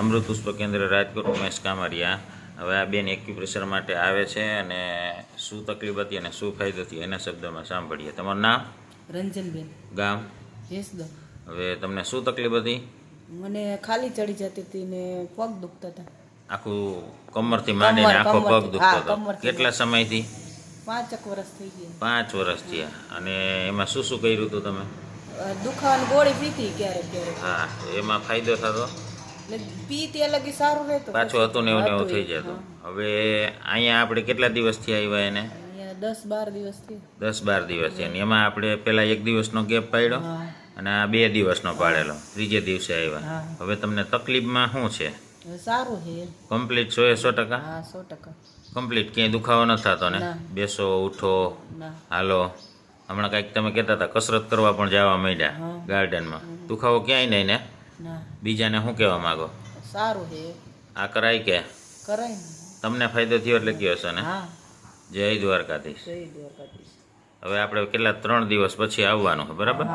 અમૃત પુષ્પ કેન્દ્ર રાજકોટ ઉમેશ કામરિયા. હવે આ બેન એક્યુપ્રેશર માટે આવે છે અને શું તકલીફ હતી અને શું ફાયદો થયો એના શબ્દોમાં સાંભળીએ. તમારું નામ? રંજનબેન. ગામ? હવે તમને શું તકલીફ હતી? મને ખાલી ચડી જતી હતી ને પગ દુખતા હતા. આખું કમરથી માંડીને આખો પગ દુખતો હતો. કેટલા સમયથી? પાંચક વર્ષ થઈ ગયા. પાંચ વર્ષ થયા. અને એમાં શું શું કર્યું હતું તમે? દુખાવાની ગોળી પીતી ક્યારેક ક્યારેક. હા એમાં ફાયદો થતો? પી ત્યાં લગી સારું રહેતું. પાછું હતું ને એવું ને એવું થઈ જતું. હવે અહીંયા આપણે કેટલા દિવસથી આવ્યા એને દસ બાર દિવસથી દસ બાર દિવસ છે એમાં આપણે પેલા એક દિવસનો ગેપ પાડ્યો અને આ બે દિવસનો પાડેલો. ત્રીજે દિવસે આવ્યા. હવે તમને તકલીફમાં શું છે? સારું છે. કમ્પ્લીટ સો એ સો ટકા? હા સો ટકા. કમ્પ્લીટ ક્યાંય દુખાવો ન થતો ને? બેસો ઉઠો. હાલો. હમણાં કાંઈક તમે કહેતા હતા કસરત કરવા પણ જવા માંડ્યા ગાર્ડનમાં. દુખાવો ક્યાંય નહીં ના? બીજાને શું કહેવા માગો? સારું છે. આ કરાય કે? કરાય તમને ફાયદો થયો એટલે કયો છે ને? હા. જય દ્વારકાધીશ. જય દ્વારકાધીશ. હવે આપણે કેટલા ત્રણ દિવસ પછી આવવાનું છે બરાબર?